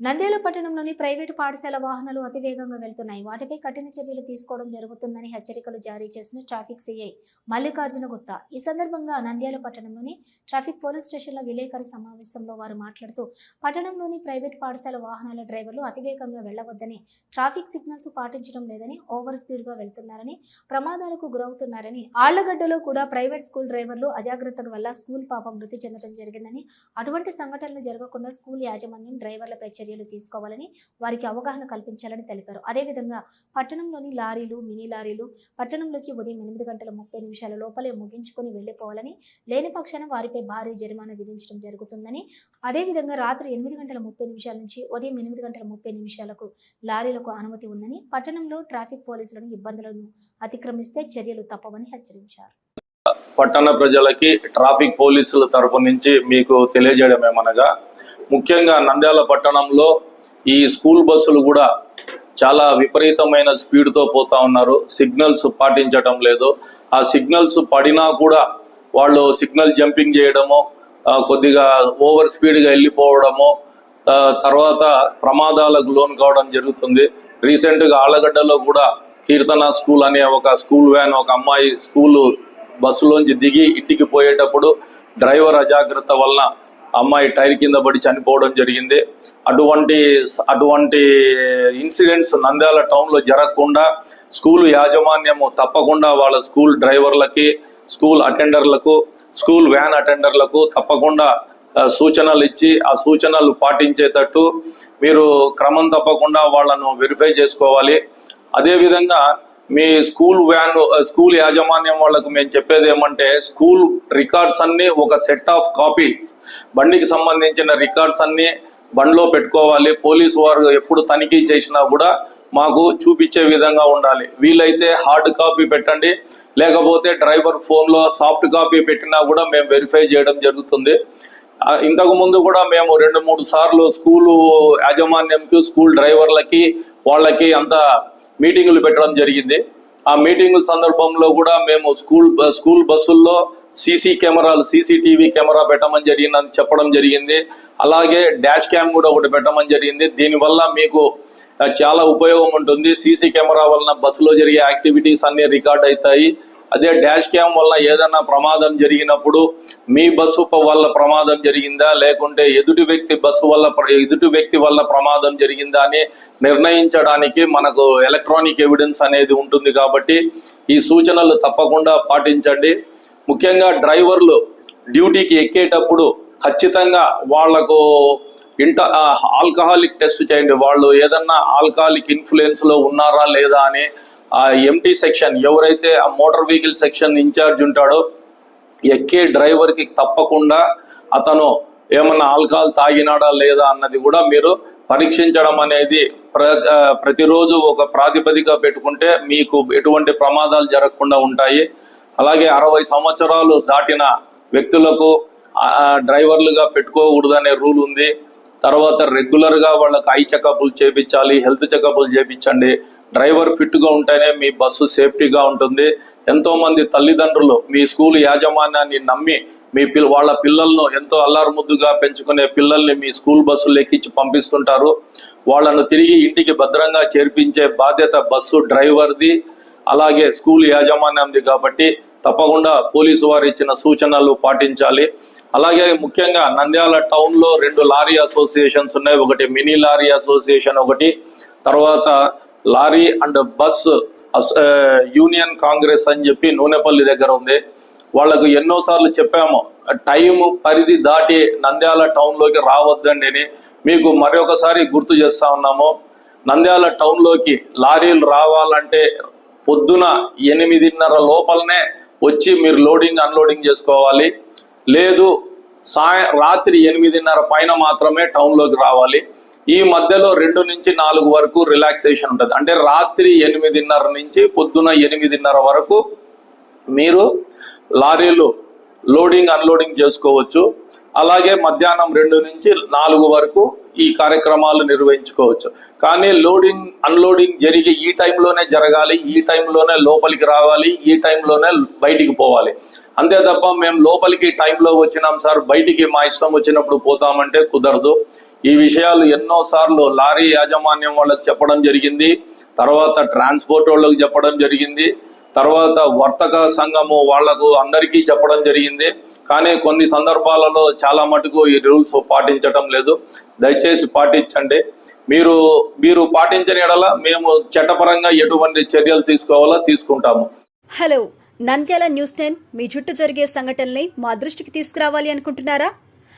నంద్యాల పట్టణంలోని ప్రైవేటు పాఠశాల వాహనాలు అతివేగంగా వెళ్తున్నాయి. వాటిపై కఠిన చర్యలు తీసుకోవడం జరుగుతుందని హెచ్చరికలు జారీ చేసిన ట్రాఫిక్ సిఐ మల్లికార్జున గుత్తా ఈ సందర్భంగా నంద్యాల పట్టణంలోని ట్రాఫిక్ పోలీస్ స్టేషన్ల విలేకరి సమావేశంలో వారు మాట్లాడుతూ పట్టణంలోని ప్రైవేట్ పాఠశాల వాహనాల డ్రైవర్లు అతివేగంగా వెళ్ళవద్దని ట్రాఫిక్ సిగ్నల్స్ పాటించడం లేదని ఓవర్ స్పీడ్గా వెళ్తున్నారని ప్రమాదాలకు గురవుతున్నారని ఆళ్ళగడ్డలో కూడా ప్రైవేట్ స్కూల్ డ్రైవర్లు అజాగ్రత్తల వల్ల స్కూల్ పాప మృతి చెందడం జరిగిందని అటువంటి సంఘటనలు జరగకుండా స్కూల్ యాజమాన్యం డ్రైవర్లపై చర్యలు తీసుకోవాలని వారికి అవగాహన కల్పించాలని తెలిపారు. అదేవిధంగా పట్టణంలోని లారీలు మినీ లారీలు పట్టణంలోకి ఉదయం ఎనిమిది గంటల ముప్పై నిమిషాల లోపలే ముగించుకొని వెళ్ళిపోవాలని లేని పక్షాన వారిపై భారీ జరిమానా విధించడం జరుగుతుందని అదేవిధంగా రాత్రి ఎనిమిది గంటల ముప్పై నిమిషాల నుంచి ఉదయం ఎనిమిది గంటల ముప్పై నిమిషాలకు లారీలకు అనుమతి ఉందని పట్టణంలో ట్రాఫిక్ పోలీసులను ఇబ్బందులను అతిక్రమిస్తే చర్యలు తప్పవని హెచ్చరించారు. పట్టణ ప్రజలకి ట్రాఫిక్ పోలీసుల తరపు నుంచి మీకు తెలియజేయడం ఏమనగా ముఖ్యంగా నంద్యాల పట్టణంలో ఈ స్కూల్ బస్సులు కూడా చాలా విపరీతమైన స్పీడ్తో పోతా ఉన్నారు. సిగ్నల్స్ పాటించటం లేదు. ఆ సిగ్నల్స్ పడినా కూడా వాళ్ళు సిగ్నల్ జంపింగ్ చేయడము కొద్దిగా ఓవర్ స్పీడ్గా వెళ్ళిపోవడము తర్వాత ప్రమాదాలకు లోన్ కావడం జరుగుతుంది. రీసెంట్గా ఆళ్ళగడ్డలో కూడా కీర్తన స్కూల్ అనే ఒక స్కూల్ వ్యాన్ ఒక అమ్మాయి స్కూల్ బస్సులోంచి దిగి ఇంటికి పోయేటప్పుడు డ్రైవర్ అజాగ్రత్త వలన అమ్మాయి టైర్ కింద పడి చనిపోవడం జరిగింది. అటువంటి అటువంటి ఇన్సిడెంట్స్ నంద్యాల టౌన్లో జరగకుండా స్కూల్ యాజమాన్యము తప్పకుండా వాళ్ళ స్కూల్ డ్రైవర్లకి స్కూల్ అటెండర్లకు స్కూల్ వ్యాన్ అటెండర్లకు తప్పకుండా సూచనలు ఇచ్చి ఆ సూచనలు పాటించేటట్టు మీరు క్రమం తప్పకుండా వాళ్ళను వెరిఫై చేసుకోవాలి. అదేవిధంగా మీ స్కూల్ వ్యాన్ స్కూల్ యాజమాన్యం వాళ్ళకు మేము చెప్పేది ఏమంటే స్కూల్ రికార్డ్స్ అన్ని ఒక సెట్ ఆఫ్ కాపీస్. బండికి సంబంధించిన రికార్డ్స్ అన్ని బండిలో పెట్టుకోవాలి. పోలీసు వారు ఎప్పుడు తనిఖీ చేసినా కూడా మాకు చూపించే విధంగా ఉండాలి. వీలైతే హార్డ్ కాపీ పెట్టండి. లేకపోతే డ్రైవర్ ఫోన్లో సాఫ్ట్ కాపీ పెట్టినా కూడా మేము వెరిఫై చేయడం జరుగుతుంది. ఇంతకు ముందు కూడా మేము రెండు మూడు సార్లు స్కూలు యాజమాన్యంకి స్కూల్ డ్రైవర్లకి వాళ్ళకి అంత మీటింగులు పెట్టడం జరిగింది. ఆ మీటింగుల సందర్భంలో కూడా మేము స్కూల్ స్కూల్ బస్సుల్లో సీసీ కెమెరాలు సీసీటీవీ కెమెరా పెట్టమని జరిగిందని చెప్పడం జరిగింది. అలాగే డాష్ క్యామ్ కూడా ఒకటి పెట్టమని జరిగింది. దీనివల్ల మీకు చాలా ఉపయోగం ఉంటుంది. సీసీ కెమెరా వలన బస్సులో జరిగే యాక్టివిటీస్ అన్ని రికార్డ్ అవుతాయి. అదే డాష్ క్యామ్ వల్ల ఏదైనా ప్రమాదం జరిగినప్పుడు మీ బస్సు వల్ల ప్రమాదం జరిగిందా? లేకుంటే ఎదుటి వ్యక్తి బస్సు వల్ల ప్ర- ఎదుటి వ్యక్తి వల్ల ప్రమాదం జరిగిందా అని నిర్ణయించడానికి మనకు ఎలక్ట్రానిక్ ఎవిడెన్స్ అనేది ఉంటుంది కాబట్టి ఈ సూచనలు తప్పకుండా పాటించండి. ముఖ్యంగా డ్రైవర్లు డ్యూటీకి ఎక్కేటప్పుడు ఖచ్చితంగా వాళ్ళకు ఇంట ఆల్కహాలిక్ టెస్ట్ చేయండి. వాళ్ళు ఏదన్నా ఆల్కహాలిక్ ఇన్ఫ్లుయెన్స్లో ఉన్నారా లేదా అని ఆ ఎంటీ సెక్షన్ ఎవరైతే ఆ మోటార్ వెహికల్ సెక్షన్ ఇన్ఛార్జ్ ఉంటాడో ఎక్కే డ్రైవర్కి తప్పకుండా అతను ఏమన్నా ఆల్కహాల్ తాగినాడా లేదా అన్నది కూడా మీరు పరీక్షించడం అనేది ప్ర ప్రతిరోజు ఒక ప్రాతిపదిక పెట్టుకుంటే మీకు ఎటువంటి ప్రమాదాలు జరగకుండా ఉంటాయి. అలాగే అరవై సంవత్సరాలు దాటిన వ్యక్తులకు డ్రైవర్లుగా పెట్టుకోకూడదనే రూల్ ఉంది. తర్వాత రెగ్యులర్గా వాళ్ళకి ఐ చెకప్లు చేపించాలి హెల్త్ చెకప్లు చేపించండి. డ్రైవర్ ఫిట్గా ఉంటేనే మీ బస్సు సేఫ్టీగా ఉంటుంది. ఎంతోమంది తల్లిదండ్రులు మీ స్కూల్ యాజమాన్యాన్ని నమ్మి మీ పిల్ల వాళ్ళ పిల్లలను ఎంతో అల్లారుముద్దుగా పెంచుకునే పిల్లల్ని మీ స్కూల్ బస్సులు ఎక్కించి పంపిస్తుంటారు. వాళ్ళను తిరిగి ఇంటికి భద్రంగా చేర్పించే బాధ్యత బస్సు డ్రైవర్ది అలాగే స్కూల్ యాజమాన్యంది కాబట్టి తప్పకుండా పోలీసు వారు ఇచ్చిన సూచనలు పాటించాలి. అలాగే ముఖ్యంగా నంద్యాల టౌన్లో రెండు లారీ అసోసియేషన్స్ ఉన్నాయి. ఒకటి మినీ లారీ అసోసియేషన్ ఒకటి. తర్వాత lorry and bus union congress అని చెప్పి నూనెపల్లి దగ్గర ఉంది. వాళ్ళకు ఎన్నోసార్లు చెప్పాము టైం పరిధి దాటి నంద్యాల టౌన్లోకి రావద్దండి అని. మీకు మరొకసారి గుర్తు చేస్తా ఉన్నాము నంద్యాల టౌన్లోకి లారీలు రావాలంటే పొద్దున ఎనిమిదిన్నర లోపలనే వచ్చి మీరు లోడింగ్ అన్లోడింగ్ చేసుకోవాలి. లేదు సాయ రాత్రి ఎనిమిదిన్నర పైన మాత్రమే టౌన్లోకి రావాలి. ఈ మధ్యలో రెండు నుంచి నాలుగు వరకు రిలాక్సేషన్ ఉంటుంది. అంటే రాత్రి ఎనిమిదిన్నర నుంచి పొద్దున ఎనిమిదిన్నర వరకు మీరు లారీలు లోడింగ్ అన్లోడింగ్ చేసుకోవచ్చు. అలాగే మధ్యాహ్నం రెండు నుంచి నాలుగు వరకు ఈ కార్యక్రమాలు నిర్వహించుకోవచ్చు. కానీ లోడింగ్ అన్లోడింగ్ జరిగి ఈ టైంలోనే జరగాలి ఈ టైంలోనే లోపలికి రావాలి ఈ టైంలోనే బయటికి పోవాలి. అంతే తప్ప మేము లోపలికి టైంలో వచ్చినాం సార్ బయటికి మా ఇష్టం వచ్చినప్పుడు పోతామంటే కుదరదు. ఈ విషయాలు ఎన్నోసార్లు లారీ యాజమాన్యం వాళ్ళకి చెప్పడం జరిగింది తర్వాత ట్రాన్స్పోర్ట్ వాళ్ళకి చెప్పడం జరిగింది తర్వాత వర్తక సంఘము వాళ్ళకు అందరికీ చెప్పడం జరిగింది. కానీ కొన్ని సందర్భాలలో చాలా మటుకు ఈ రూల్స్ పాటించడం లేదు. దయచేసి పాటించండి. మీరు మీరు పాటించని ఎడల మేము చట్టపరంగా ఎటువంటి చర్యలు తీసుకోవాలో తీసుకుంటాము. హలో నంద్యాల న్యూస్ టెన్ మీ చుట్టూ జరిగే సంఘటనల్ని మా దృష్టికి తీసుకురావాలి అనుకుంటున్నారా?